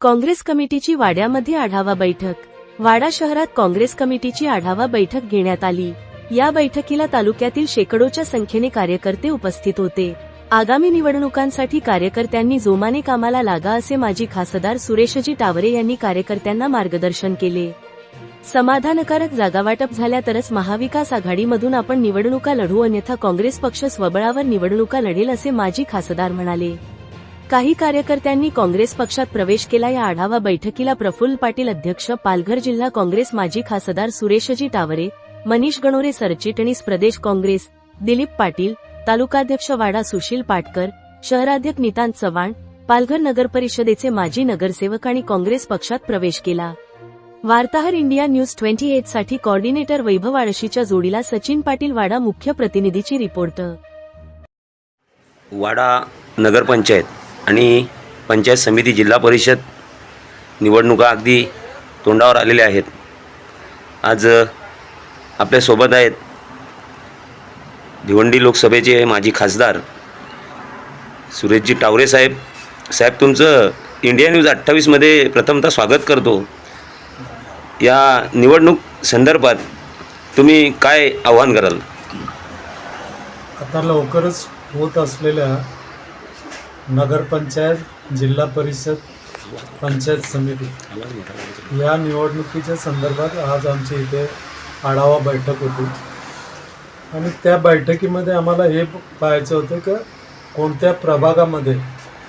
काँग्रेस कमिटीची वाड्यामध्ये आढावा बैठक. वाडा शहरात काँग्रेस कमिटीची आढावा बैठक घेण्यात आली. या बैठकीला तालुक्यातील शेकडोच्या संख्येने कार्यकर्ते उपस्थित होते. आगामी निवडणुकांसाठी कार्यकर्त्यांनी जोमाने कामाला लागा असे माजी खासदार सुरेशजी टावरे यांनी कार्यकर्त्यांना मार्गदर्शन केले. समाधानकारक जागावाटप झाल्या तरच महाविकास आघाडीमधून आपण निवडणुका लढू अन्यथा काँग्रेस पक्ष स्वबळावर निवडणुका लढेल असे माजी खासदार म्हणाले. काही कार्यकर्त्यांनी काँग्रेस पक्षात प्रवेश केला. या आढावा बैठकीला प्रफुल्ल पाटील अध्यक्ष पालघर जिल्हा काँग्रेस माजी खासदार सुरेशजी टावरे मनीष गणोरे सरचिटणीस प्रदेश काँग्रेस दिलीप पाटील तालुकाध्यक्ष वाडा सुशील पाटकर शहराध्यक्ष नितांत चव्हाण पालघर नगर परिषदेचे माजी नगरसेवक आणि काँग्रेस पक्षात प्रवेश केला. वार्ताहर इंडिया न्यूज ट्वेंटी एटसाठी कॉर्डिनेटर वैभव आळशीच्या जोडीला सचिन पाटील वाडा मुख्य प्रतिनिधीची रिपोर्ट. वाडा नगरपंचायत आणि पंचायत समिती जिल्हा परिषद निवडणुका अगदी तोंडावर आलेल्या आहेत. आज आपल्यासोबत आहेत भिवंडी लोकसभेचे माजी खासदार सुरेशजी टावरे साहेब. साहेब तुमचं इंडिया न्यूज अठ्ठावीसमध्ये प्रथमतः स्वागत करतो. या निवडणूक संदर्भात तुम्ही काय आव्हान कराल? आता लवकरच होत असलेल्या नगरपंचायत जिल्हा परिषद पंचायत समिती. या निवडणुकीच्या संदर्भात आज आमच्या इथे आढावा बैठक होती. आणि त्या बैठकीमध्ये आम्हाला हे पाहायचं होतं का कोणत्या प्रभागामध्ये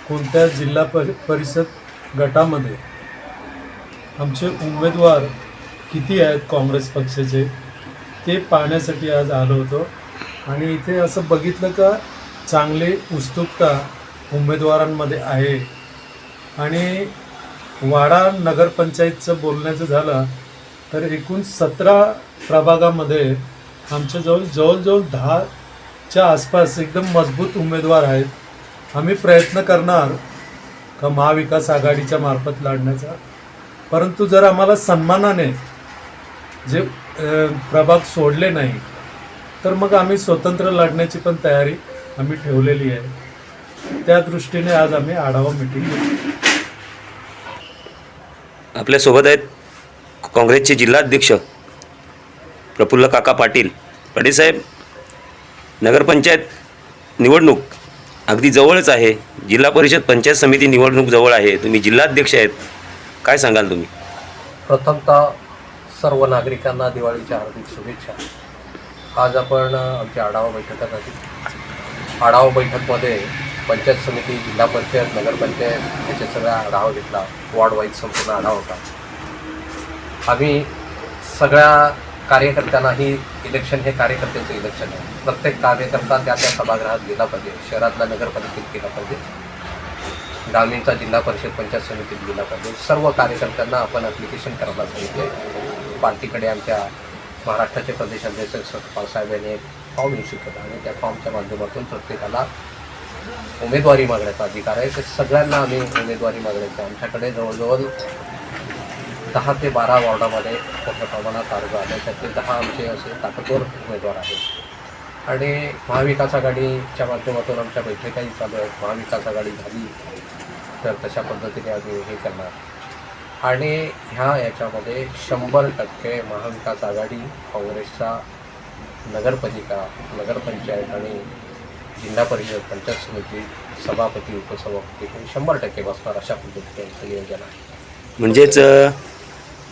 कोणत्या जिल्हा परि परिषद गटामध्ये आमचे उमेदवार किती आहेत काँग्रेस पक्षाचे ते पाहण्यासाठी आज आलो होतो. आणि इथे असं बघितलं का चांगली उत्सुकता उमेदवारांमध्ये आहे. आणि वाडा नगरपंचायतचं बोलण्याचं झालं तर एकूण सतरा प्रभागामध्ये आमच्याजवळ जवळजवळ दहाच्या आसपास एकदम मजबूत उमेदवार आहेत. आम्ही प्रयत्न करणार का महाविकास आघाडीच्या मार्फत लढण्याचा. परंतु जर आम्हाला सन्मानाने जे प्रभाग सोडले नाही तर मग आम्ही स्वतंत्र लढण्याची पण तयारी आम्ही ठेवलेली आहे. त्या दृष्टीने आज आम्ही आढावा मिटिंग घेतली. आपल्यासोबत आहेत काँग्रेसचे जिल्हाध्यक्ष प्रफुल्ल काका पाटील पाटील साहेब. नगरपंचायत निवडणूक अगदी जवळच आहे. जिल्हा परिषद पंचायत समिती निवडणूक जवळ आहे. तुम्ही जिल्हाध्यक्ष आहेत. काय सांगाल तुम्ही? प्रथमतः सर्व नागरिकांना दिवाळीच्या हार्दिक शुभेच्छा. आज आपण अ, आमच्या आढावा बैठकात आधी आढावा बैठकमध्ये पंचायत समिती जिल्हा परिषद नगरपंचायत याच्या सगळा आढावा घेतला. वॉर्ड वाईज संपूर्ण आढावा होता. आम्ही सगळ्या कार्यकर्त्यांना ही इलेक्शन हे कार्यकर्त्यांचं इलेक्शन आहे. प्रत्येक कार्यकर्ता त्या त्या सभागृहात गेला पाहिजे. शहरातल्या नगरपालिकेत गेला पाहिजे. ग्रामीणचा जिल्हा परिषद पंचायत समितीत गेला पाहिजे. सर्व कार्यकर्त्यांना आपण ॲप्लिकेशन करायला सांगितले. पार्टीकडे आमच्या महाराष्ट्राचे प्रदेशाध्यक्ष सतपाल साहेब यांनी एक फॉर्म इश्यू केला आणि त्या फॉर्मच्या माध्यमातून प्रत्येकाला उमेदवारी मागण्याचा अधिकार आहे. ते सगळ्यांना आम्ही उमेदवारी मागण्याची आमच्याकडे जवळजवळ दहा ते बारा वॉर्डामध्ये मोठ्या प्रमाणात अर्ज आले. त्यातले दहा आमचे असे ताकदवर उमेदवार आहेत. आणि महाविकास आघाडीच्या माध्यमातून आमच्या बैठकाही चालू आहेत. महाविकास आघाडी झाली तर तशा पद्धतीने आम्ही हे करणार. आणि ह्या याच्यामध्ये शंभर टक्के महाविकास आघाडी काँग्रेसचा नगरपालिका नगरपंचायत आणि जिल्हा परिषद पंचायत समिती सभापती उपसभापती शंभर टक्के बसणार अशा पद्धतीने आमचं नियोजन आहे. म्हणजेच अ,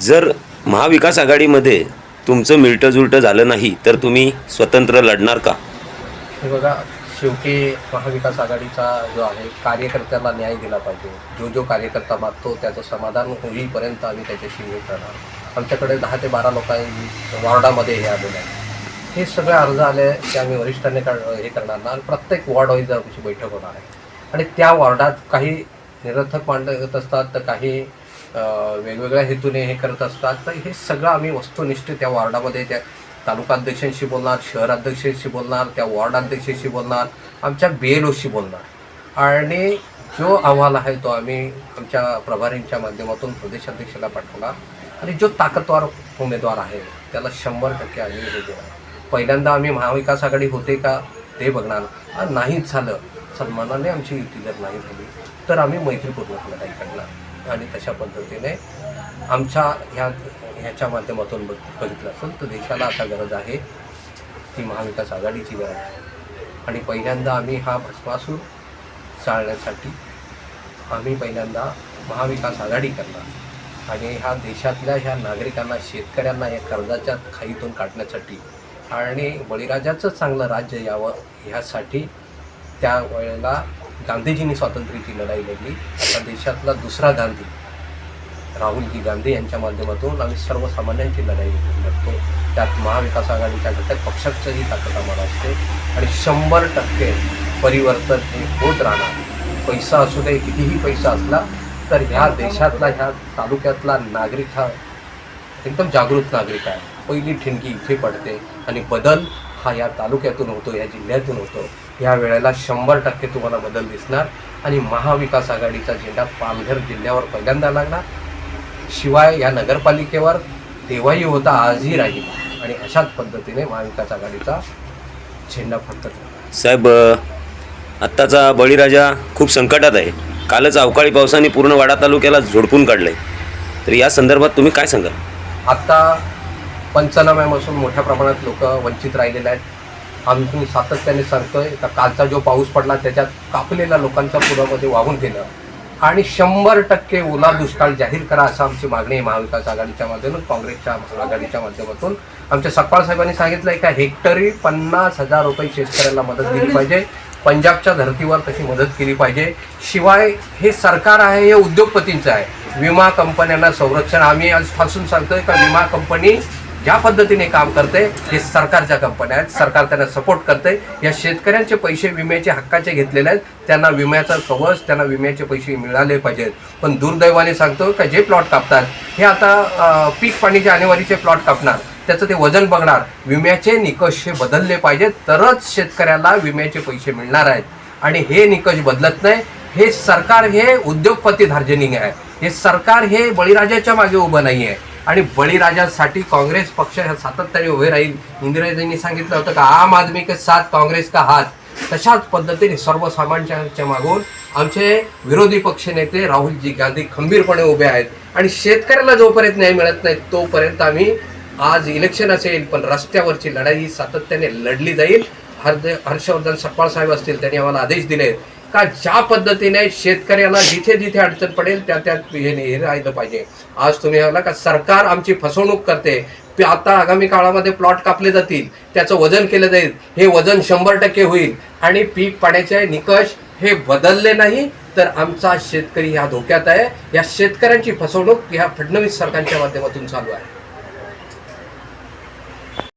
जर महाविकास आघाडीमध्ये तुमचं मिळतं जुळतं झालं नाही तर तुम्ही स्वतंत्र लढणार का? हे बघा शेवटी महाविकास आघाडीचा जो आहे कार्यकर्त्याला न्याय दिला पाहिजे. जो जो कार्यकर्ता मागतो त्याचं समाधान होईपर्यंत आम्ही त्याच्याशी हे करणार. आमच्याकडे दहा ते बारा लोकांनी वॉर्डामध्ये हे आलेले आहे हे सगळे अर्ज आले की आम्ही वरिष्ठांनी हे करणार ना. प्रत्येक वॉर्ड वाईज आमची बैठक होणार आहे. आणि त्या वॉर्डात काही निरर्थक मांडत असतात तर काही वेगवेगळ्या हेतूने हे करत असतात. तर हे सगळं आम्ही वस्तुनिष्ठ त्या वॉर्डामध्ये त्या तालुका अध्यक्षांशी बोलणार शहराध्यक्षांशी बोलणार त्या वॉर्ड अध्यक्षांशी बोलणार आमच्या बी एल ओशी बोलणार. आणि जो अहवाल आहे तो आम्ही आमच्या प्रभारींच्या माध्यमातून प्रदेशाध्यक्षाला पाठवणार. आणि जो ताकदवार उमेदवार आहे त्याला शंभर टक्के आम्ही हे देणार. पहिल्यांदा आम्ही महाविकास आघाडी होते का ते बघणार. नाहीच झालं. सन्मानाने आमची युती जर नाही झाली तर आम्ही मैत्रीपूर्ण लढाई करणार आणि तशा पद्धतीने आमच्या ह्या ह्याच्या माध्यमातून बघ बघितलं असेल तर देशाला आता गरज आहे ती महाविकास आघाडीची गरज आहे. आणि पहिल्यांदा आम्ही हा भस्मासूर चालण्यासाठी आम्ही पहिल्यांदा महाविकास आघाडी करणार. आणि ह्या देशातल्या ह्या नागरिकांना शेतकऱ्यांना या कर्जाच्या खाईतून काढण्यासाठी आणि बळीराजाचं चांगलं राज्य यावं ह्यासाठी त्या वेळेला गांधीजींनी स्वातंत्र्याची लढाई लढली. आता देशातला दुसरा गांधी राहुलजी गांधी यांच्या माध्यमातून आम्ही सर्वसामान्यांची लढाई लढतो. त्यात महाविकास आघाडीच्या घटक पक्षाचंही ताकद आम्हाला असते. आणि शंभर टक्के परिवर्तन हे होत राहणार. पैसा असू दे कितीही पैसा असला तर ह्या देशातला ह्या तालुक्यातला नागरिक हा एकदम जागृत नागरिक आहे. पहिली ठिणगी इथे पडते आणि बदल हा या तालुक्यातून होतो या जिल्ह्यातून होतो. या वेळेला शंभर टक्के तुम्हाला बदल दिसणार आणि महाविकास आघाडीचा झेंडा पालघर जिल्ह्यावर पहिल्यांदा लागणार शिवाय या नगरपालिकेवर तेव्हाही होता आजही राहील. आणि अशाच पद्धतीने महाविकास आघाडीचा झेंडा फडकत साहेब आत्ताचा बळीराजा खूप संकटात आहे. कालच अवकाळी पावसाने पूर्ण वाडा तालुक्याला झोडपून काढलं आहे तर या संदर्भात तुम्ही काय सांगाल? आत्ता पंचनाम्यापासून मोठ्या प्रमाणात लोक वंचित राहिलेले आहेत. आम्ही सातत्याने सांगतोय का कालचा जो पाऊस पडला त्याच्यात कापलेल्या लोकांच्या पुरामध्ये वाहून गेलं. आणि शंभर टक्के ओला दुष्काळ जाहीर करा असं आमची मागणी आहे महाविकास आघाडीच्या माध्यमातून काँग्रेसच्या आघाडीच्या माध्यमातून. आमच्या सकपाळ साहेबांनी सांगितलं आहे का हेक्टरी पन्नास हजार रुपये शेतकऱ्याला मदत दिली पाहिजे. पंजाबच्या धर्तीवर तशी मदत केली पाहिजे. शिवाय हे सरकार आहे हे उद्योगपतींचं आहे. विमा कंपन्यांना संरक्षण आम्ही आज ठासून सांगतोय का विमा कंपनी ज्या पद्धतीने काम करते हे सरकारच्या कंपन्या आहेत सरकार त्यांना सपोर्ट करते या शेतकऱ्यांचे पैसे विम्याचे हक्काचे घेतलेले आहेत. त्यांना विम्याचा कवच त्यांना विम्याचे पैसे मिळाले पाहिजेत. पण दुर्दैवाने सांगतो का जे प्लॉट कापतात हे आता पीक पाणीचे आणेवारीचे प्लॉट कापणार त्याचं ते वजन बघणार. विम्याचे निकष हे बदलले पाहिजेत. तरच शेतकऱ्याला विम्याचे पैसे मिळणार आहेत. आणि हे निकष बदलत नाही. हे सरकार हे उद्योगपती धार्जनिंग आहे. हे सरकार हे बळीराजाच्या मागे उभं नाही आहे आणि बळीराजासाठी काँग्रेस पक्ष सातत्याने उभे राहील. इंदिराजींनी सांगितलं होतं का आम आदमी के साथ काँग्रेस का हात तशाच पद्धतीने सर्वसामान्यांच्या मागून आमचे विरोधी पक्ष नेते राहुलजी गांधी खंबीरपणे उभे आहेत. आणि शेतकऱ्याला जोपर्यंत न्याय मिळत नाही तोपर्यंत आम्ही आज इलेक्शन असेल पण रस्त्यावरची लढाई ही सातत्याने लढली जाईल. हर्ष हर्षवर्धन सकपाळ साहेब असतील त्यांनी आम्हाला आदेश दिले का ज्या पद्धतीने शेतकऱ्याला जिथे जिथे अडचण पडेल त्या त्या हे राहिलं पाहिजे. आज तुम्ही म्हणला का सरकार आमची फसवणूक करते आता आगामी काळामध्ये प्लॉट कापले जातील त्याचं वजन केलं जाईल हे वजन शंभर टक्के होईल आणि पीक पाण्याचे निकष हे बदलले नाही तर आमचा शेतकरी ह्या धोक्यात आहे. या शेतकऱ्यांची फसवणूक ह्या फडणवीस सरकारच्या माध्यमातून चालू आहे.